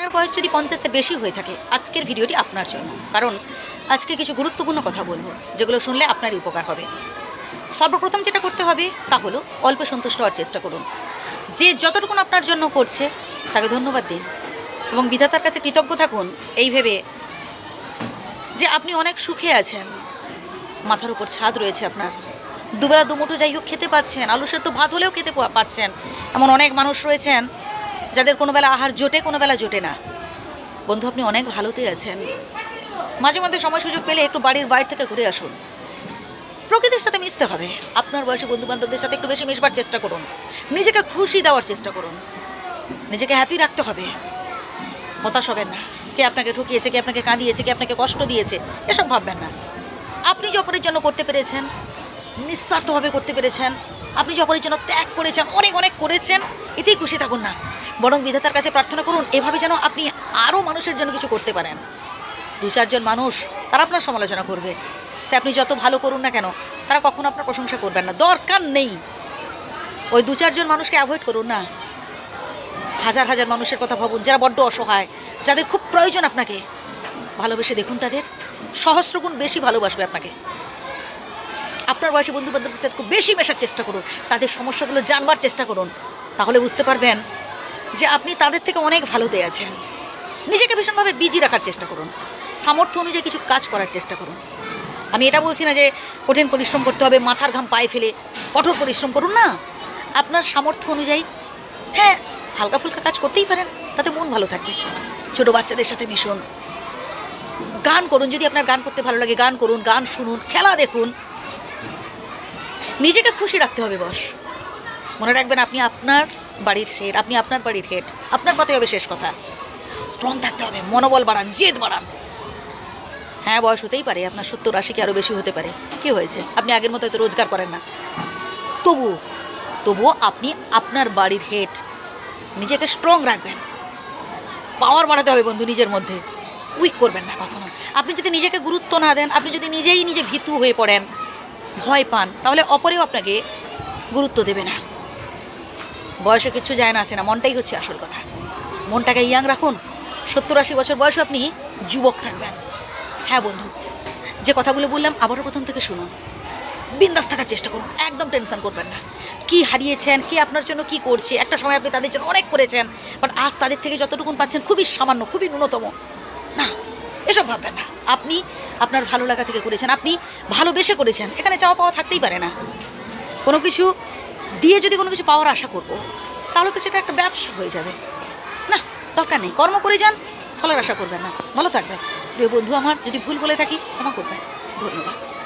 আপনার বয়স যদি পঞ্চাশের বেশি হয়ে থাকে, আজকের ভিডিওটি আপনার জন্য। কারণ আজকে কিছু গুরুত্বপূর্ণ কথা বলব, যেগুলো শুনলে আপনারই উপকার হবে। সর্বপ্রথম যেটা করতে হবে, তা হলো অল্প সন্তুষ্ট হওয়ার চেষ্টা করুন। যে যতটুকুন আপনার জন্য করছে, তাকে ধন্যবাদ দিন। এবং বিধাতার কাছে কৃতজ্ঞ থাকুন, এই ভেবে যে আপনি অনেক সুখে আছেন। মাথার উপর ছাদ রয়েছে আপনার। দুবেলা দুমুঠো যাই হোক খেতে পাচ্ছেন আলু সেদ্ধ ভাত হলেও খেতে পাচ্ছেন। এমন অনেক মানুষ রয়েছেন যাদের কোনো বেলা আহার জোটে, কোনো বেলা জোটে না। বন্ধু, আপনি অনেক ভালোতে আছেন। মাঝে মধ্যে সময় সুযোগ পেলে একটু বাড়ির বাইরে থেকে ঘুরে আসুন। প্রকৃতির সাথে মিশতে হবে। আপনার বয়সী বন্ধু বান্ধবদের সাথে একটু বেশি মিশবার চেষ্টা করুন। নিজেকে খুশি দেওয়ার চেষ্টা করুন। নিজেকে হ্যাপি রাখতে হবে। হতাশ হবেন না। কে আপনাকে ঠকিয়েছে, কে আপনাকে কাঁদিয়েছে, কে আপনাকে কষ্ট দিয়েছে, এসব ভাববেন না। আপনি যে অপরের জন্য করতে পেরেছেন, নিঃস্বার্থভাবে করতে পেরেছেন, আপনি যে অপরের জন্য ত্যাগ করেছেন, অনেক অনেক করেছেন, এতেই খুশি থাকুন না। বরং বিধাতার কাছে প্রার্থনা করুন, এভাবে যেন আপনি আরও মানুষের জন্য কিছু করতে পারেন। দু চারজন মানুষ, তারা আপনার সমালোচনা করবে। সে আপনি যত ভালো করুন না কেন, তারা কখনো আপনার প্রশংসা করবেন না। দরকার নেই। ওই দু চারজন মানুষকে অ্যাভয়েড করুন না। হাজার হাজার মানুষের কথা ভাবুন, যারা বড্ড অসহায়, যাদের খুব প্রয়োজন আপনাকে। ভালোবেসে দেখুন তাদের। সহস্রগুণ বেশি ভালোবাসবে আপনাকে। আপনার বয়সী বন্ধু বান্ধবের সাথে খুব বেশি মেশার চেষ্টা করুন। তাদের সমস্যাগুলো জানবার চেষ্টা করুন। তাহলে বুঝতে পারবেন যে আপনি তাদের থেকে অনেক ভালোতে আছেন। নিজেকে ভীষণভাবে বিজি রাখার চেষ্টা করুন। সামর্থ্য অনুযায়ী কিছু কাজ করার চেষ্টা করুন। আমি এটা বলছি না যে কঠিন পরিশ্রম করতে হবে, মাথার ঘাম পায়ে ফেলে, কঠোর পরিশ্রম করুন, না। আপনার সামর্থ্য অনুযায়ী হ্যাঁ হালকা ফুলকা কাজ করতেই পারেন, তাতে মন ভালো থাকবে। ছোটো বাচ্চাদের সাথে মিশুন। গান করুন, যদি আপনার গান করতে ভালো লাগে, গান করুন, গান শুনুন, খেলা দেখুন। নিজেকে খুশি রাখতে হবে, বস। মনে রাখবেন আপনি আপনার বাড়ির শেড, আপনি আপনার বাড়ির হেড, আপনার পথে হবে শেষ কথা। স্ট্রং থাকতে হবে, মনোবল বাড়ান, জেদ বাড়ান। হ্যাঁ বয়স হতেই পারে, আপনার সত্তর আশি কি আরও বেশি হতে পারে। কি হয়েছে? আপনি আগের মতো হয়তো রোজগার করেন না। তবুও তবুও আপনি আপনার বাড়ির হেড, নিজেকে স্ট্রং রাখবেন। পাওয়ার বাড়াতে হবে বন্ধু নিজের মধ্যে। উইক করবেন না কখনো। আপনি যদি নিজেকে গুরুত্ব না দেন, আপনি যদি নিজেই নিজে ভীতু হয়ে পড়েন, ভয় পান, তাহলে অপরেও আপনাকে গুরুত্ব দেবে না। বয়সে কিছু যায় না, আসে না। মনটাই হচ্ছে আসল কথা। মনটাকে ইয়াং রাখুন। সত্তর আশি বছর বয়সে আপনি যুবক থাকবেন। হ্যাঁ বন্ধু, যে কথাগুলো বললাম আবারও প্রথম থেকে শুনুন। বিন্দাস থাকার চেষ্টা করুন, একদম টেনশন করবেন না। কি হারিয়েছেন, কি আপনার জন্য কি করছে, একটা সময় আপনি তাদের জন্য অনেক করেছেন বাট আজ তাদের থেকে যতটুকুন পাচ্ছেন খুবই সামান্য, খুবই ন্যূনতম। না, এসব ভাববেন না। আপনি আপনার ভালো লাগা থেকে করেছেন, আপনি ভালোবেসে করেছেন। এখানে চাওয়া পাওয়া থাকতেই পারে না। কোনো কিছু দিয়ে যদি কোনো কিছু পাওয়ার আশা করব, তাহলে তো সেটা একটা ব্যবসা হয়ে যাবে। না, দরকার নেই। কর্ম করে যান, ফলের আশা করবেন না। ভালো থাকবেন। প্রিয় বন্ধু আমার, যদি ভুল বলে থাকি, ক্ষমা করবেন। ধন্যবাদ।